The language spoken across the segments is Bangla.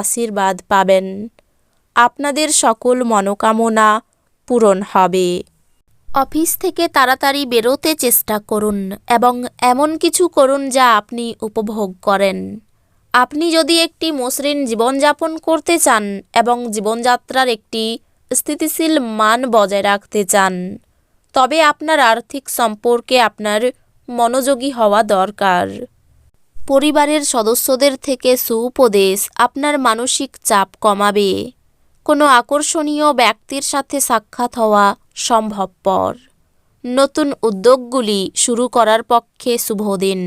আশীর্বাদ পাবেন। আপনাদের সকল মনোকামনা পূরণ হবে। অফিস থেকে তাড়াতাড়ি বেরোতে চেষ্টা করুন এবং এমন কিছু করুন যা আপনি উপভোগ করেন। আপনি যদি একটি মসৃণ জীবনযাপন করতে চান এবং জীবনযাত্রার একটি স্থিতিশীল মান বজায় রাখতে চান, তবে আপনার আর্থিক সম্পর্কে আপনার মনোযোগী হওয়া দরকার। পরিবারের সদস্যদের থেকে সুউপদেশ, আপনার মানসিক চাপ কমাবে। কোনো আকর্ষণীয় ব্যক্তির সাথে সাক্ষাৎ হওয়া সম্ভবপর। নতুন উদ্যোগগুলি শুরু করার পক্ষে শুভ দিন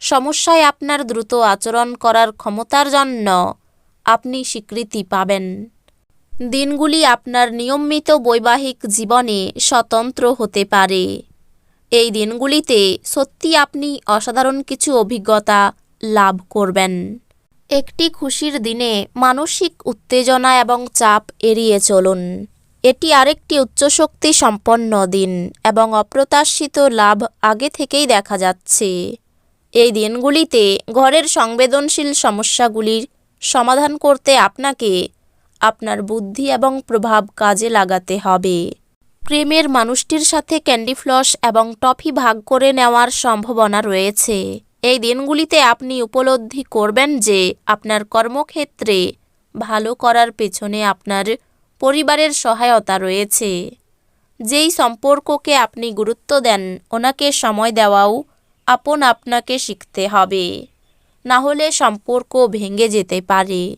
সমস্যায় আপনার দ্রুত আচরণ করার ক্ষমতার জন্য আপনি স্বীকৃতি পাবেন। দিনগুলি আপনার নিয়মিত বৈবাহিক জীবনে স্বতন্ত্র হতে পারে। এই দিনগুলিতে সত্যি আপনি অসাধারণ কিছু অভিজ্ঞতা লাভ করবেন। একটি খুশির দিনে মানসিক উত্তেজনা এবং চাপ এড়িয়ে চলুন। এটি আরেকটি উচ্চশক্তি সম্পন্ন দিন এবং অপ্রত্যাশিত লাভ আগে থেকেই দেখা যাচ্ছে। এই দিনগুলিতে ঘরের সংবেদনশীল সমস্যাগুলির সমাধান করতে আপনাকে আপনার বুদ্ধি এবং প্রভাব কাজে লাগাতে হবে। প্রেমের মানুষটির সাথে ক্যান্ডি ফ্লস এবং টফি ভাগ করে নেওয়ার সম্ভাবনা রয়েছে। এই দিনগুলিতে আপনি উপলব্ধি করবেন যে আপনার কর্মক্ষেত্রে ভালো করার পেছনে আপনার পরিবারের সহায়তা রয়েছে। যেই সম্পর্ককে আপনি গুরুত্ব দেন, ওনাকে সময় দেওয়াও আপন আপনাকে শিখতে হবে। না হলে সম্পর্ক ভেঙে যেতে পারে।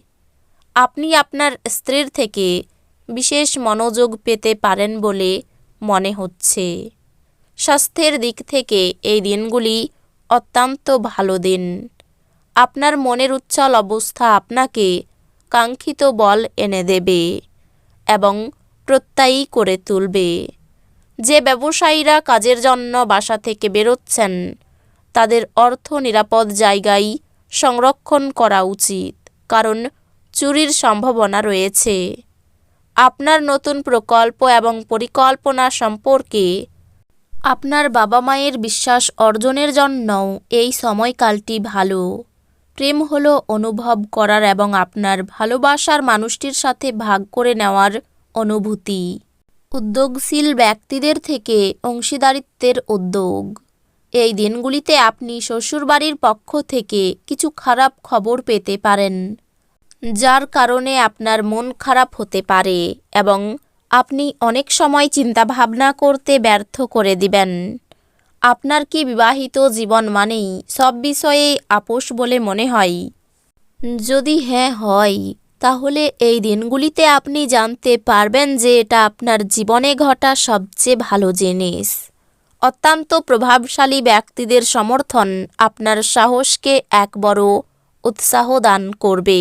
আপনি আপনার স্ত্রীর থেকে বিশেষ মনোযোগ পেতে পারেন বলে মনে হচ্ছে। স্বাস্থ্যের দিক থেকে এই দিনগুলি অত্যন্ত ভালো দিন। আপনার মনের উচ্ছল অবস্থা আপনাকে কাঙ্ক্ষিত বল এনে দেবে এবং প্রত্যয়ী করে তুলবে। যে ব্যবসায়ীরা কাজের জন্য বাসা থেকে বেরোচ্ছেন, তাদের অর্থ নিরাপদ জায়গায় সংরক্ষণ করা উচিত, কারণ চুরির সম্ভাবনা রয়েছে। আপনার নতুন প্রকল্প এবং পরিকল্পনা সম্পর্কে আপনার বাবা মায়ের বিশ্বাস অর্জনের জন্যও এই সময়কালটি ভালো। প্রেম হলো অনুভব করার এবং আপনার ভালোবাসার মানুষটির সাথে ভাগ করে নেওয়ার অনুভূতি। উদ্যোগশীল ব্যক্তিদের থেকে অংশীদারিত্বের উদ্যোগ। এই দিনগুলিতে আপনি শ্বশুরবাড়ির পক্ষ থেকে কিছু খারাপ খবর পেতে পারেন। যার কারণে আপনার মন খারাপ হতে পারে এবং আপনি অনেক সময় চিন্তাভাবনা করতে ব্যর্থ করে দিবেন। আপনার কি বিবাহিত জীবন মানেই সব বিষয়ে আপোষ বলে মনে হয়? যদি হ্যাঁ হয়, তাহলে এই দিনগুলিতে আপনি জানতে পারবেন যে এটা আপনার জীবনে ঘটা সবচেয়ে ভালো জিনিস। অত্যন্ত প্রভাবশালী ব্যক্তিদের সমর্থন আপনার সাহসকে এক বড় উৎসাহ দান করবে।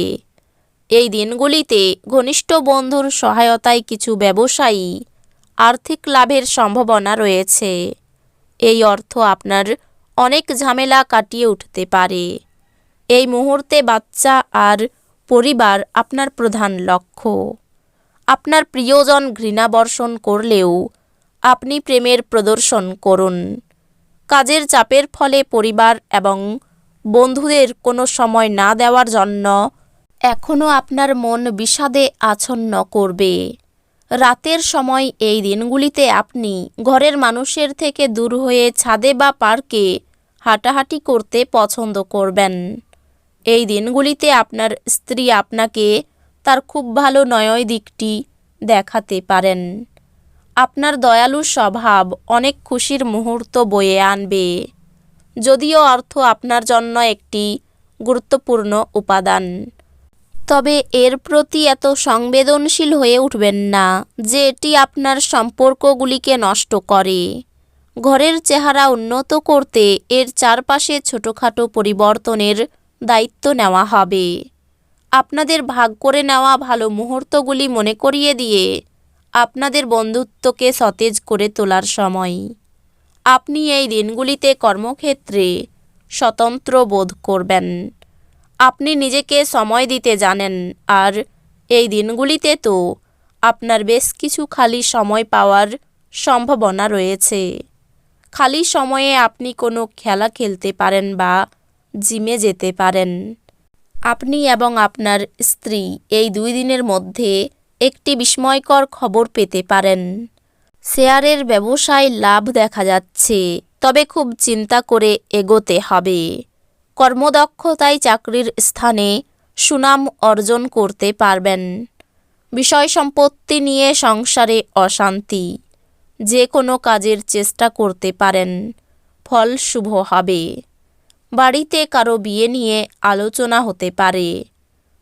এই দিনগুলিতে ঘনিষ্ঠ বন্ধুর সহায়তায় কিছু ব্যবসায়ী আর্থিক লাভের সম্ভাবনা রয়েছে। এই অর্থ আপনার অনেক ঝামেলা কাটিয়ে উঠতে পারে। এই মুহূর্তে বাচ্চা আর পরিবার আপনার প্রধান লক্ষ্য। আপনার প্রিয়জন ঘৃণা বর্ষণ করলেও আপনি প্রেমের প্রদর্শন করুন। কাজের চাপের ফলে পরিবার এবং বন্ধুদের কোনো সময় না দেওয়ার জন্য এখনও আপনার মন বিষাদে আচ্ছন্ন করবে। রাতের সময় এই দিনগুলিতে আপনি ঘরের মানুষের থেকে দূর হয়ে ছাদে বা পার্কে হাঁটাহাঁটি করতে পছন্দ করবেন। এই দিনগুলিতে আপনার স্ত্রী আপনাকে তার খুব ভালো নয় দিকটি দেখাতে পারেন। আপনার দয়ালু স্বভাব অনেক খুশির মুহূর্ত বয়ে আনবে। যদিও অর্থ আপনার জন্য একটি গুরুত্বপূর্ণ উপাদান। তবে এর প্রতি এত সংবেদনশীল হয়ে উঠবেন না যে এটি আপনার সম্পর্কগুলিকে নষ্ট করে। ঘরের চেহারা উন্নত করতে এর চারপাশে ছোটোখাটো পরিবর্তনের দায়িত্ব নেওয়া হবে। আপনাদের ভাগ করে নেওয়া ভালো মুহূর্তগুলি মনে করিয়ে দিয়ে আপনাদের বন্ধুত্বকে সতেজ করে তোলার সময়। আপনি এই দিনগুলিতে কর্মক্ষেত্রে স্বতন্ত্র বোধ করবেন। আপনি নিজেকে সময় দিতে জানেন, আর এই দিনগুলিতে তো আপনার বেশ কিছু খালি সময় পাওয়ার সম্ভাবনা রয়েছে। খালি সময়ে আপনি কোনো খেলা খেলতে পারেন বা জিমে যেতে পারেন। আপনি এবং আপনার স্ত্রী এই দুই দিনের মধ্যে একটি বিস্ময়কর খবর পেতে পারেন। শেয়ারের ব্যবসায় লাভ দেখা যাচ্ছে, তবে খুব চিন্তা করে এগোতে হবে। কর্মদক্ষতায় চাকরির স্থানে সুনাম অর্জন করতে পারবেন। বিষয় সম্পত্তি নিয়ে সংসারে অশান্তি, যে কোনো কাজের চেষ্টা করতে পারেন, ফল শুভ হবে। বাড়িতে কারও বিয়ে নিয়ে আলোচনা হতে পারে।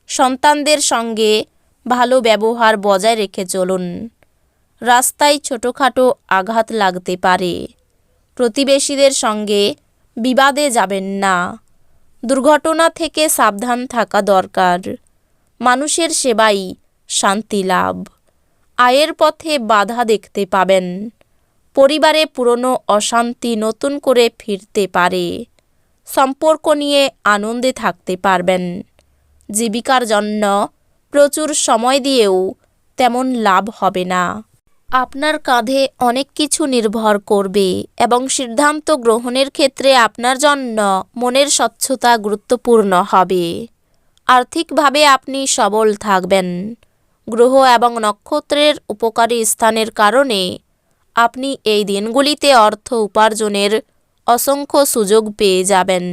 সন্তানদের সঙ্গে ভালো ব্যবহার বজায় রেখে চলুন। রাস্তায় ছোটোখাটো আঘাত লাগতে পারে। প্রতিবেশীদের সঙ্গে বিবাদে যাবেন না। দুর্ঘটনা থেকে সাবধান থাকা দরকার। মানুষের সেবাই শান্তি লাভ। আয়ের পথে বাধা দেখতে পাবেন। পরিবারে পুরনো অশান্তি নতুন করে ফিরতে পারে। সম্পর্ক নিয়ে আনন্দে থাকতে পারবেন। জীবিকার জন্য প্রচুর সময় দিয়েও তেমন লাভ হবে না। আপনার কাঁধে অনেক কিছু নির্ভর করবে এবং সিদ্ধান্ত গ্রহণের ক্ষেত্রে আপনার জন্য মনের স্বচ্ছতা গুরুত্বপূর্ণ হবে। আর্থিকভাবে আপনি সবল থাকবেন। গ্রহ এবং নক্ষত্রের উপকারী স্থানের কারণে আপনি এই দিনগুলিতে অর্থ উপার্জনের অসংখ্য সুযোগ পেয়ে যাবেন।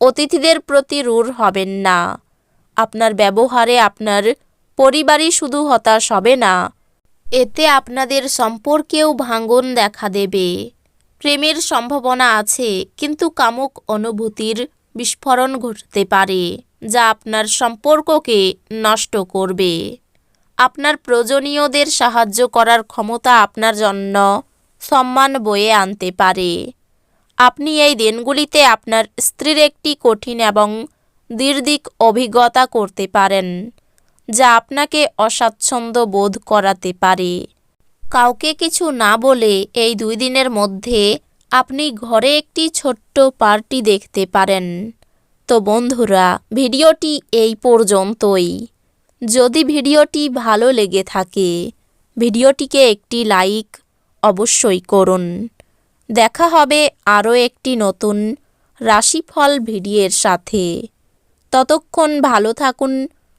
অতিথিদের প্রতি রূঢ় হবেন না। আপনার ব্যবহারে আপনার পরিবারই শুধু হতাশ হবে না। এতে আপনাদের সম্পর্কেও ভাঙন দেখা দেবে। প্রেমের সম্ভাবনা আছে, কিন্তু কামুক অনুভূতির বিস্ফোরণ ঘটতে পারে, যা আপনার সম্পর্ককে নষ্ট করবে। আপনার প্রয়োজনীয়দের সাহায্য করার ক্ষমতা আপনার জন্য সম্মান বয়ে আনতে পারে। আপনি এই দিনগুলিতে আপনার স্ত্রীর একটি কঠিন এবং দীর্ঘিক অভিজ্ঞতা করতে পারেন। যা আপনাকে অস্বাচ্ছন্দ্য বোধ করাতে পারে। কাউকে কিছু না বলে এই দুই দিনের মধ্যে আপনি ঘরে একটি ছোট্ট পার্টি দেখতে পারেন। তো বন্ধুরা, ভিডিওটি এই পর্যন্তই। যদি ভিডিওটি ভালো লেগে থাকে, ভিডিওটিকে একটি লাইক অবশ্যই করুন। দেখা হবে আরও একটি নতুন রাশিফল ভিডিওর সাথে। ততক্ষণ ভালো থাকুন